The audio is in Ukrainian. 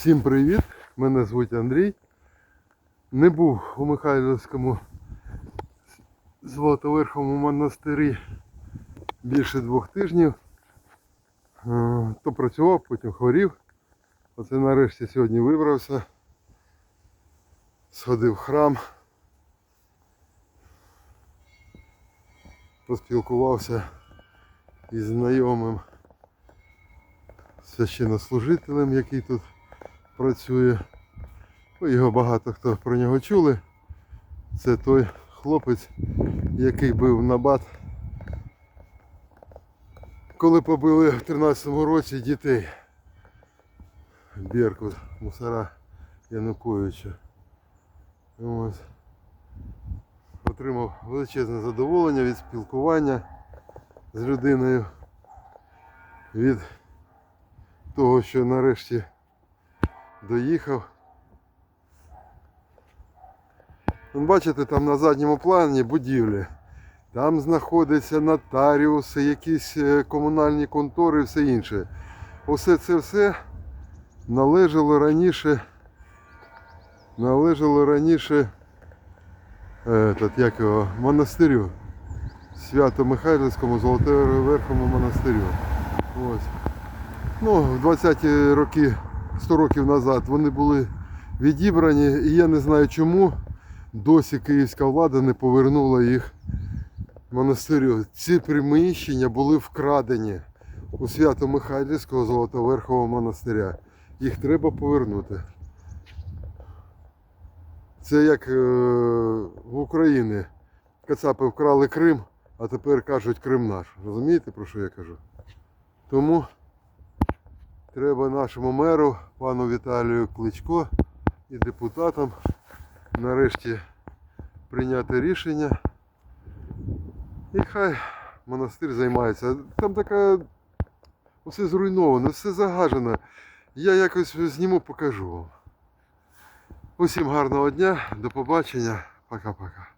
Всім привіт! Мене звуть Андрій. Не був у Михайлівському Золотоверховому монастирі більше двох тижнів. Е, То працював, потім хворів. Оце нарешті сьогодні вибрався. Сходив в храм. Поспілкувався із знайомим священнослужителем, який тут працює. Його багато хто про нього чули. Це той хлопець, який бив набат, коли побили в 13-му році дітей. Беркут, мусора Януковича. Ось. Отримав величезне задоволення від спілкування з людиною, від того, що нарешті доїхав. Вон, Бачите, там на задньому плані будівлі. Там знаходяться нотаріуси, якісь е, комунальні контори і все інше. Усе це все належало раніше. Належало раніше этот, як його, монастирю. Свято-Михайлівському Золотоверховому монастирю. Ось. Ну, в 20-ті роки, 100 років назад, вони були відібрані, і я не знаю чому досі київська влада не повернула їх монастирю. Ці приміщення були вкрадені у Свято-Михайлівського Золотоверхового монастиря. Їх треба повернути. Це як е, в Україні. Кацапи вкрали Крим, а тепер кажуть Крим наш. Розумієте, про що я кажу? Тому треба нашому меру, пану Віталію Кличко і депутатам нарешті прийняти рішення. І хай монастир займається. Там така все зруйновано, все загажено. Я якось зніму, покажу вам. Усім гарного дня, до побачення, пока-пока.